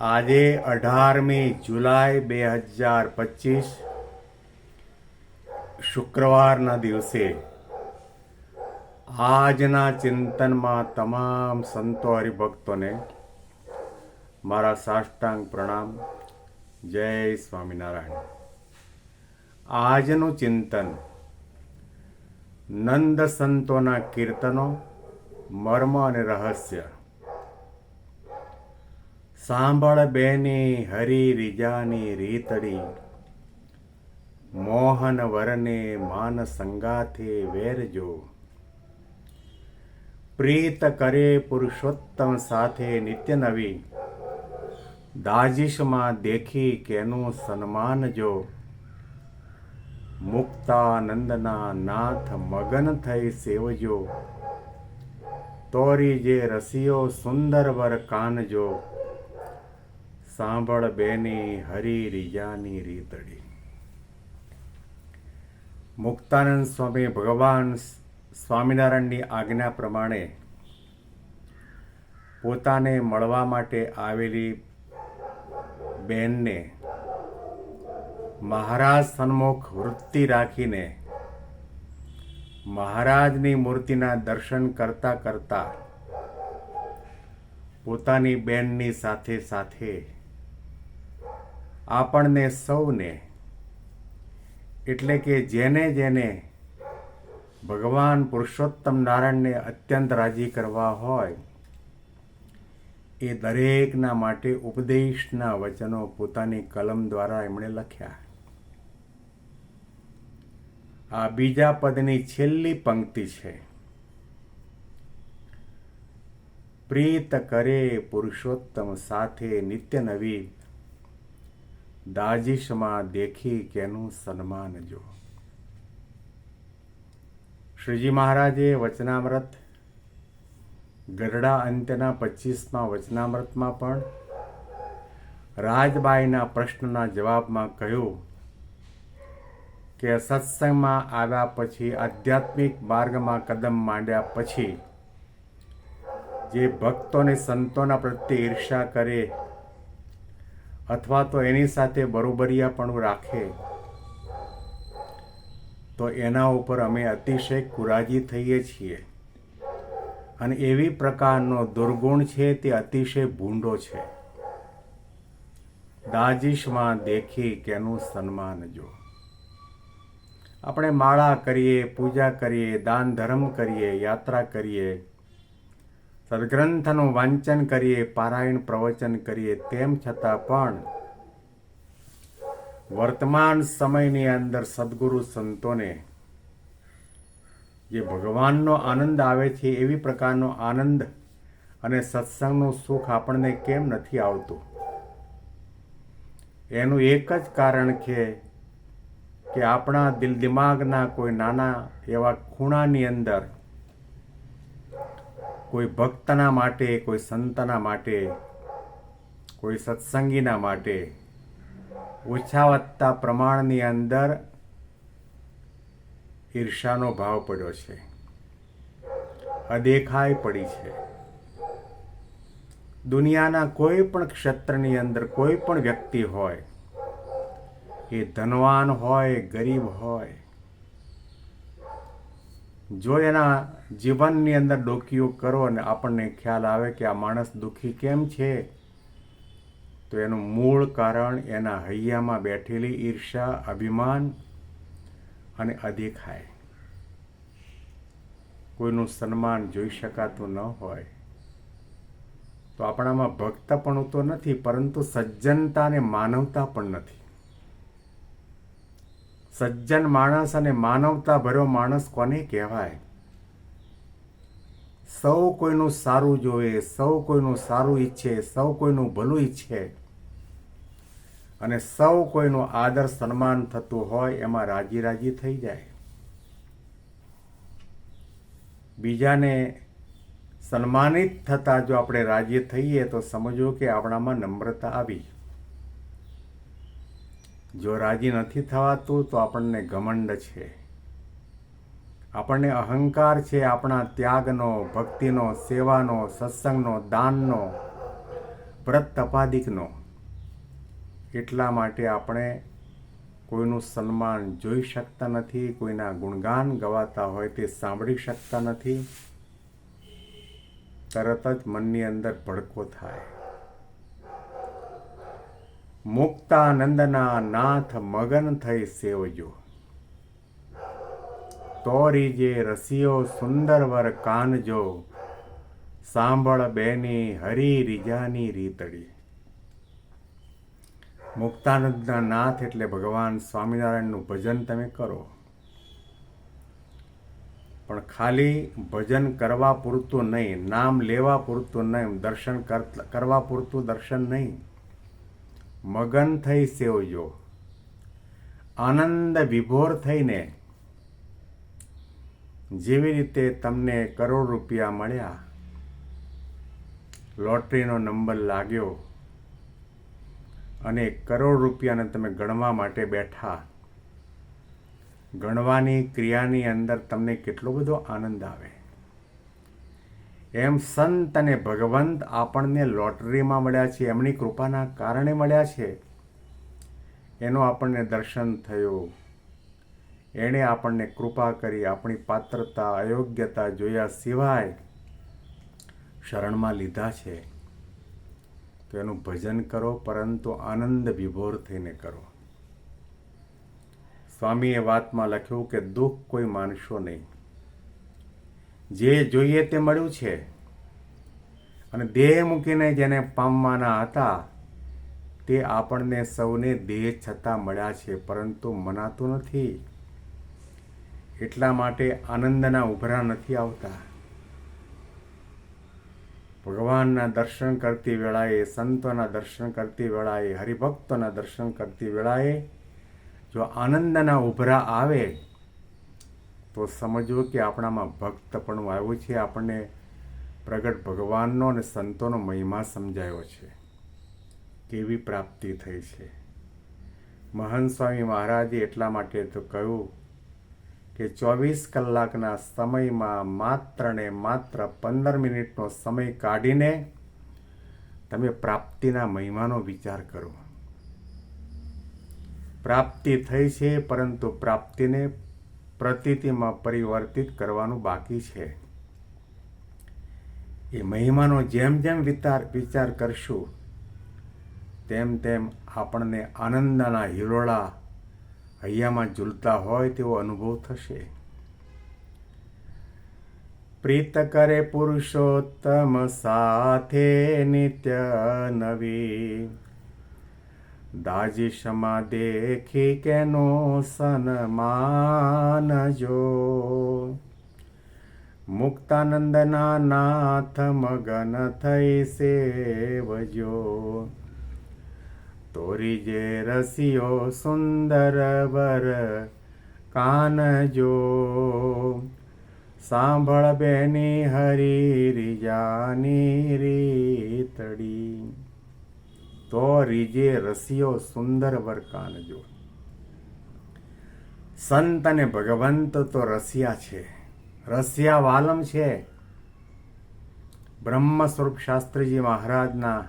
આજે અઢારમી જુલાઈ બે હજાર પચીસ, શુક્રવારના દિવસે આજના ચિંતનમાં તમામ સંતો હરિભક્તોને મારા સાષ્ટાંગ પ્રણામ. જય સ્વામિનારાયણ. આજનું ચિંતન નંદ સંતોના કીર્તનો, મર્મ અને રહસ્ય સાંભળ બેની હરી રીજાની રીતડી. મોહન વરને માન સંગાથે વેરજો. પ્રીત કરે પુરુષોત્તમ સાથે નિત્ય નવી. દાજીશમાં દેખી કેનું સન્માન જો. મુક્તાનંદના નાથ મગન થઈ સેવજો. તોરી જે રસીઓ સુંદર વર કાનજો. સાંભળ બેની હરી રીજાની રીતડી મુક્તાનંદ સ્વામી ભગવાન સ્વામિનારાયણની આજ્ઞા પ્રમાણે પોતાને મળવા માટે આવેલી બેનને મહારાજ સન્મુખ વૃત્તિ રાખીને મહારાજની મૂર્તિના દર્શન કરતા કરતા પોતાની બેનની સાથે સાથે આપણને સૌને, એટલે કે જેને જેને ભગવાન પુરુષોત્તમ નારાયણને અત્યંત રાજી કરવા હોય, એ દરેકના માટે ઉપદેશના વચનો પોતાની કલમ દ્વારા એમણે લખ્યા. આ બીજા પદની છેલ્લી પંક્તિ છે. પ્રીત કરે પુરુષોત્તમ સાથે નિત્ય નવી દાજીશમાં દેખી કેનું સન્માન જો? શ્રીજી મહારાજે વચનામૃત ગરડા અંત્યના પચીસમાં વચનામૃતમાં પણ રાજબાઈના પ્રશ્નના જવાબમાં કહ્યું કે સત્સંગમાં આવ્યા પછી આધ્યાત્મિક માર્ગમાં કદમ માંડ્યા પછી જે ભક્તોને સંતોના પ્રત્યે ઈર્ષા કરે અથવા તો એની સાથે બરોબરિયાપણું રાખે, તો એના ઉપર અમે અતિશય કુરાજી થઈએ છીએ. અને એવી પ્રકારનો દુર્ગુણ છે તે અતિશય ભૂંડો છે. દાજીશમાં દેખી કેનું સન્માન જો. આપણે માળા કરીએ, પૂજા કરીએ, દાન ધર્મ કરીએ, યાત્રા કરીએ સદગ્રંથનું વાંચન કરીએ, પારાયણ પ્રવચન કરીએ, તેમ છતાં પણ વર્તમાન સમયની અંદર સદગુરુ સંતોને જે ભગવાનનો આનંદ આવે છે, એવી પ્રકારનો આનંદ અને સત્સંગનું સુખ આપણને કેમ નથી આવતું? એનું એક જ કારણ છે કે આપણા દિલ દિમાગના કોઈ નાના એવા ખૂણાની અંદર કોઈ ભક્તના માટે, કોઈ સંતના માટે, કોઈ સત્સંગીના માટે ઓછા વત્તા પ્રમાણની અંદર ઈર્ષાનો ભાવ પડ્યો છે. અદેખાઈ પડી છે. દુનિયાના કોઈ પણ ક્ષેત્રની અંદર કોઈ પણ વ્યક્તિ હોય, એ ધનવાન હોય, ગરીબ હોય જો એના જીવનની અંદર ડોકીઓ કરો અને આપણને ખ્યાલ આવે કે આ માણસ દુઃખી કેમ છે, તો એનું મૂળ કારણ એના હૈયામાં બેઠેલી ઈર્ષા અભિમાન અને અદેખાય. કોઈનું સન્માન જોઈ શકાતું ન હોય. તો આપણામાં ભક્તપણું તો નથી, પરંતુ સજ્જનતા અને માનવતા પણ નથી. સજ્જન માણસ અને માનવતા ભર્યો માણસ કોને કહેવાય? સૌ કોઈનું સારું જોવે, સૌ કોઈનું સારું ઈચ્છે, સૌ કોઈનું ભલું ઈચ્છે અને સૌ કોઈનું આદર સન્માન થતું હોય એમાં રાજી રાજી થઈ જાય. બીજાને સન્માનિત થતાં જો આપણે રાજી થઈએ તો સમજો કે આપણામાં નમ્રતા આવી. જો રાજી નથી થવાતું, તો આપણને ઘમંડ છે. આપણને અહંકાર છે આપણા ત્યાગનો, ભક્તિનો, સેવાનો, સત્સંગનો, દાનનો, વ્રત તપાદિકનો. એટલા માટે આપણે કોઈનું સન્માન જોઈ શકતા નથી, કોઈના ગુણગાન ગવાતા હોય તે સાંભળી શકતા નથી. તરત જ મનની અંદર ભડકો થાય. મુક્તાનંદના નાથ મગન થઈ સેવજો. તોરી જે રસિયો સુંદર વર કાનજો, સાંભળ બેની હરી રીજાની રીતડી. મુક્તાનંદના નાથ એટલે ભગવાન સ્વામિનારાયણનું ભજન તમે કરો. પણ ખાલી ભજન કરવા પૂરતું નહીં, નામ લેવા પૂરતું નહીં, દર્શન કર- કરવા પૂરતું દર્શન નહીં. મગન થઈ સેવજો આનંદ વિભોર થઈને જેવી રીતે તમને કરોડ રૂપિયા મળ્યા, લોટરીનો નંબર લાગ્યો અને કરોડ રૂપિયાને તમે ગણવા માટે બેઠા, ગણવાની ક્રિયાની અંદર તમને કેટલો બધો આનંદ આવે. એમ સંત અને ભગવંત આપણને લોટરીમાં મળ્યા છે, એમની કૃપાના કારણે મળ્યા છે. એનો આપણને દર્શન થયું. એણે આપણને કૃપા કરી આપણી પાત્રતા, અયોગ્યતા જોયા સિવાય શરણમાં લીધા છે. તો એનું ભજન કરો, પરંતુ આનંદ વિભોર થઈને કરો. સ્વામીએ વાતમાં લખ્યું કે, દુઃખ કોઈ માનશો નહીં. જે જોઈએ તે મળ્યું છે. અને દેહ મૂકીને જેને પામવાના હતા, તે આપણને સૌને દેહ છતાં મળ્યા છે, પરંતુ મનાતું નથી. એટલા માટે આનંદના ઉભરા નથી આવતા. ભગવાનના દર્શન કરતી વેળાએ, સંતોના દર્શન કરતી વેળાએ, હરિભક્તોના દર્શન કરતી વેળાએ જો આનંદના ઉભરા આવે તો સમજવું કે આપણામાં ભક્તપણું આવ્યું છે, આપણને પ્રગટ ભગવાનનો અને સંતોનો મહિમા સમજાયો છે. કેવી પ્રાપ્તિ થઈ છે. મહંત સ્વામી મહારાજે એટલા માટે તો કહ્યું કે ચોવીસ કલાકના સમયમાં માત્ર ને માત્ર પંદર મિનિટનો સમય કાઢીને તમે પ્રાપ્તિના મહિમાનો વિચાર કરો. પ્રાપ્તિ થઈ છે, પરંતુ પ્રાપ્તિને પ્રતીતિમાં પરિવર્તિત કરવાનું બાકી છે. એ મહિમાનો જેમ જેમ વિચાર વિચાર કરશું, તેમ તેમ આપણને આનંદના હિરોળા હૈયામાં ઝૂલતા હોય તેવો અનુભવ થશે. પ્રીત કરે પુરુષોત્તમ સાથે નિત્ય નવી દાજી ક્ષમા દેખી કેનો સન્માન જો મુક્તાનંદના નાથ મગન થઈ સેવજો. તોરી જે રસિયો સુંદર વર કાનજો. સાંભળ બેની હરી રીજાની રીતડી. તો રીજે રસિયો સુંદર વરકાન જો. સંત અને ભગવંત તો રસિયા છે. રસિયા વાલમ છે. બ્રહ્મ સ્વરૂપ શાસ્ત્રીજી મહારાજના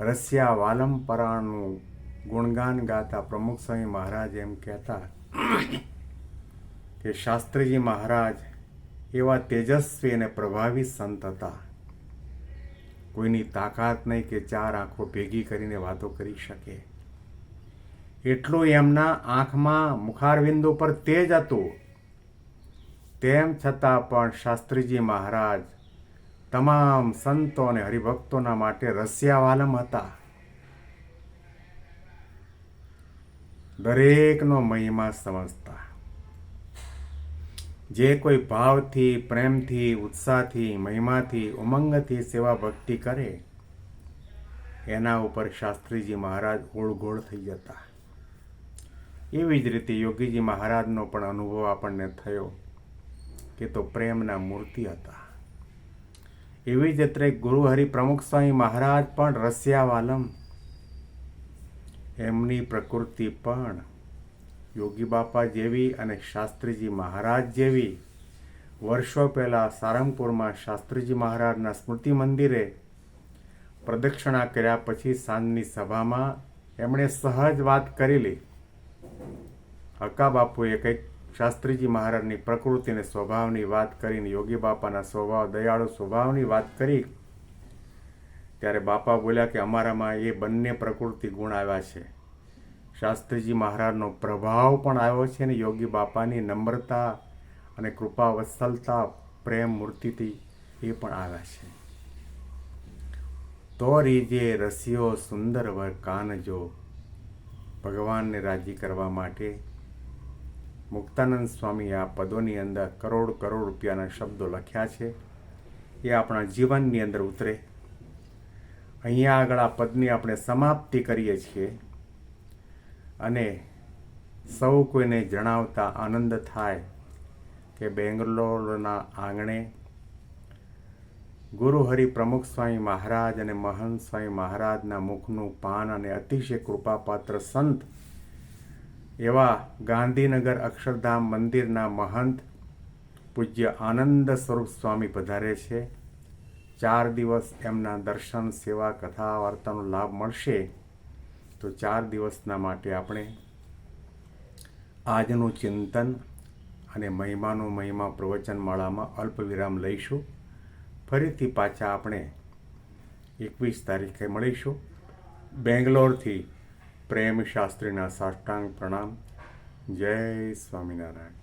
રસિયા વાલમપરાનું ગુણગાન ગાતા પ્રમુખ સ્વામી મહારાજ એમ કહેતા કે શાસ્ત્રીજી મહારાજ એવા તેજસ્વી અને પ્રભાવી સંત હતા. કોઈની તાકાત નહીં કે ચાર આંખો ભેગી કરીને વાતો કરી શકે. એટલું એમના આંખમાં મુખારબિંદુ પર તેજ હતું. તેમ છતાં પણ શાસ્ત્રીજી મહારાજ તમામ સંતો અને હરિભક્તોના માટે રસિયાવાલમ હતા. દરેકનો મહિમા સમજતા. જે કોઈ ભાવથી, પ્રેમથી, ઉત્સાહથી, મહિમાથી, ઉમંગથી સેવા ભક્તિ કરે, એના ઉપર શાસ્ત્રીજી મહારાજ ઓળઘોળ થઈ જતા. એવી જ રીતે યોગીજી મહારાજનો પણ અનુભવ આપણને થયો કે તો પ્રેમના મૂર્તિ હતા. એવી જ રીતે ગુરુ હરિ પ્રમુખ સ્વામી મહારાજ પણ રસિયાવાલમ. એમની પ્રકૃતિ પણ યોગી બાપા જેવી અને શાસ્ત્રીજી મહારાજ જેવી વર્ષો પહેલાં સારંગપુરમાં શાસ્ત્રીજી મહારાજના સ્મૃતિ મંદિરે પ્રદક્ષિણા કર્યા પછી સાંજની સભામાં એમણે સહજ વાત કરેલી હક્કા બાપુએ કંઈક શાસ્ત્રીજી મહારાજની પ્રકૃતિ અને સ્વભાવની વાત કરીને યોગી બાપાના સ્વભાવ, દયાળુ સ્વભાવની વાત કરી. ત્યારે બાપા બોલ્યા કે અમારામાં એ બંને પ્રકૃતિ ગુણ આવ્યા છે. શાસ્ત્રીજી મહારાજનો પ્રભાવ પણ આવ્યો છે અને યોગી બાપાની નમ્રતા અને કૃપા વત્સલતા પ્રેમ, મૂર્તિથી એ પણ આવ્યા છે. તો રીજે રસિયો સુંદર વર કાનજો, ભગવાનને રાજી કરવા માટે મુક્તાનંદ સ્વામી આ પદોની અંદર કરોડ કરોડ રૂપિયાના શબ્દો લખ્યા છે. એ આપણા જીવનની અંદર ઉતરે. અહીંયા આગળ આ પદની આપણે સમાપ્તિ કરીએ છીએ. અને સૌ કોઈને જણાવતા આનંદ થાય કે બેંગ્લોરના આંગણે ગુરુહરિ પ્રમુખ સ્વામી મહારાજ અને મહંત સ્વામી મહારાજના મુખનું પાન અને અતિશય કૃપાપાત્ર સંત એવા ગાંધીનગર અક્ષરધામ મંદિરના મહંત પૂજ્ય આનંદ સ્વરૂપ સ્વામી પધારે છે. ચાર દિવસ એમના દર્શન, સેવા, કથા, વાર્તાનો લાભ મળશે. તો ચાર દિવસના માટે આપણે આજનું ચિંતન અને મહિમાનો મહિમા પ્રવચનમાળામાં અલ્પ વિરામ લઈશું. ફરીથી પાછા આપણે એકવીસ તારીખે મળીશું. બેંગ્લોરથી પ્રેમ શાસ્ત્રીના સાષ્ટાંગ પ્રણામ. જય સ્વામિનારાયણ.